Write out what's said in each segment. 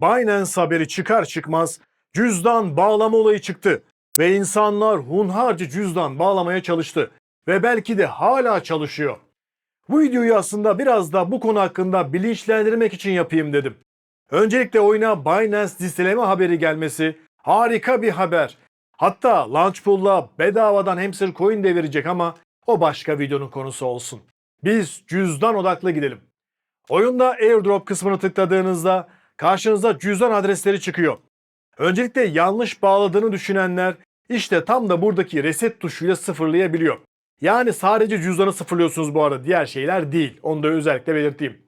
Binance haberi çıkar çıkmaz cüzdan bağlama olayı çıktı ve insanlar hunharca cüzdan bağlamaya çalıştı ve belki de hala çalışıyor. Bu videoyu aslında biraz da bu konu hakkında bilinçlendirmek için yapayım dedim. Öncelikle oyuna Binance listeleme haberi gelmesi harika bir haber. Hatta Launchpool'la bedavadan hamster coin de verecek ama o başka videonun konusu olsun. Biz cüzdan odaklı gidelim. Oyunda airdrop kısmını tıkladığınızda karşınıza cüzdan adresleri çıkıyor. Öncelikle yanlış bağladığını düşünenler işte tam da buradaki reset tuşuyla sıfırlayabiliyor. Yani sadece cüzdanı sıfırlıyorsunuz bu arada diğer şeyler değil. Onu da özellikle belirteyim.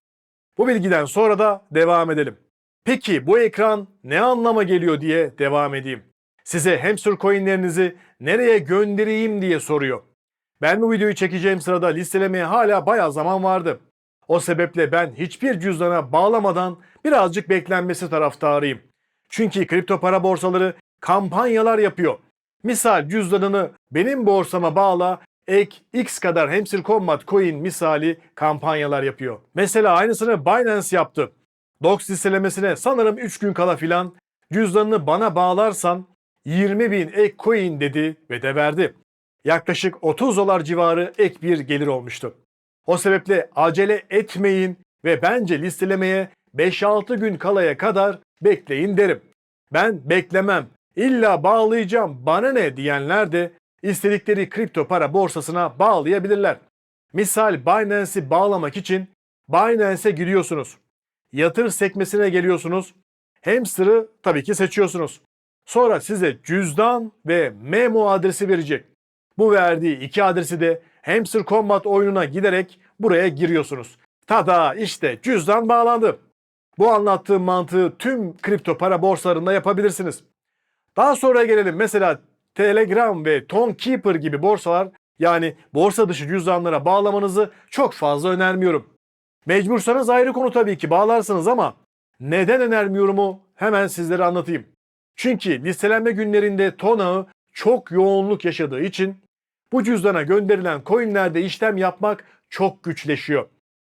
Bu bilgiden sonra da devam edelim. Peki bu ekran ne anlama geliyor diye devam edeyim. Size hamster coinlerinizi nereye göndereyim diye soruyor. Ben bu videoyu çekeceğim sırada listelemeye hala bayağı zaman vardı. O sebeple ben hiçbir cüzdana bağlamadan birazcık beklenmesi taraftarıyım. Çünkü kripto para borsaları kampanyalar yapıyor. Misal cüzdanını benim borsama bağla, ek X kadar Hamster Combat Coin misali kampanyalar yapıyor. Mesela aynısını Binance yaptı. Dox listelemesine sanırım 3 gün kala filan cüzdanını bana bağlarsan 20 bin ek coin dedi ve de verdi. Yaklaşık 30 dolar civarı ek bir gelir olmuştu. O sebeple acele etmeyin ve bence listelemeye 5-6 gün kalaya kadar bekleyin derim. Ben beklemem, illa bağlayacağım bana ne diyenler de istedikleri kripto para borsasına bağlayabilirler. Misal Binance'i bağlamak için Binance'e giriyorsunuz. Yatır sekmesine geliyorsunuz. Hamster'ı tabii ki seçiyorsunuz. Sonra size cüzdan ve memo adresi verecek. Bu verdiği iki adresi de Hamster Combat oyununa giderek buraya giriyorsunuz. Tada işte cüzdan bağlandı. Bu anlattığım mantığı tüm kripto para borsalarında yapabilirsiniz. Daha sonra gelelim mesela Telegram ve Tonekeeper gibi borsalar yani borsa dışı cüzdanlara bağlamanızı çok fazla önermiyorum. Mecbursanız ayrı konu tabii ki bağlarsınız ama neden önermiyorumu hemen sizlere anlatayım. Çünkü listelenme günlerinde ton çok yoğunluk yaşadığı için bu cüzdana gönderilen coinlerde işlem yapmak çok güçleşiyor.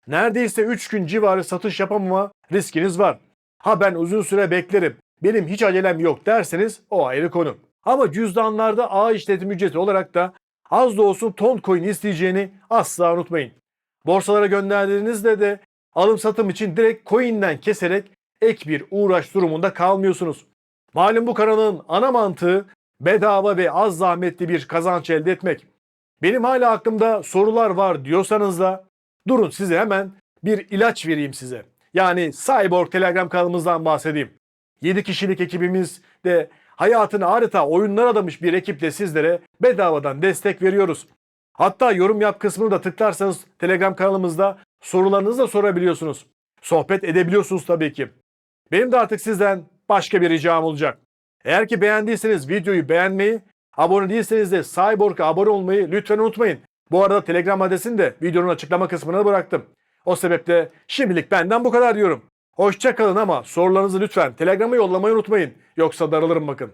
Neredeyse 3 gün civarı satış yapamama riskiniz var. Ha ben uzun süre beklerim, benim hiç acelem yok derseniz o ayrı konu. Ama cüzdanlarda ağ işletim ücreti olarak da az da olsun ton coin isteyeceğini asla unutmayın. Borsalara gönderdiğinizde de alım satım için direkt coin'den keserek ek bir uğraş durumunda kalmıyorsunuz. Malum bu kanalın ana mantığı bedava ve az zahmetli bir kazanç elde etmek. Benim hala aklımda sorular var diyorsanız da durun size hemen bir ilaç vereyim size. Yani Cyborg Telegram kanalımızdan bahsedeyim. 7 kişilik ekibimiz de hayatını adeta oyunlar adamış bir ekiple sizlere bedavadan destek veriyoruz. Hatta yorum yap kısmını da tıklarsanız Telegram kanalımızda sorularınızı da sorabiliyorsunuz. Sohbet edebiliyorsunuz tabii ki. Benim de artık sizden başka bir ricam olacak. Eğer ki beğendiyseniz videoyu beğenmeyi, abone değilseniz de Cyborg'a abone olmayı lütfen unutmayın. Bu arada Telegram adresini de videonun açıklama kısmına bıraktım. O sebeple şimdilik benden bu kadar diyorum. Hoşça kalın ama sorularınızı lütfen Telegram'a yollamayı unutmayın. Yoksa daralırım bakın.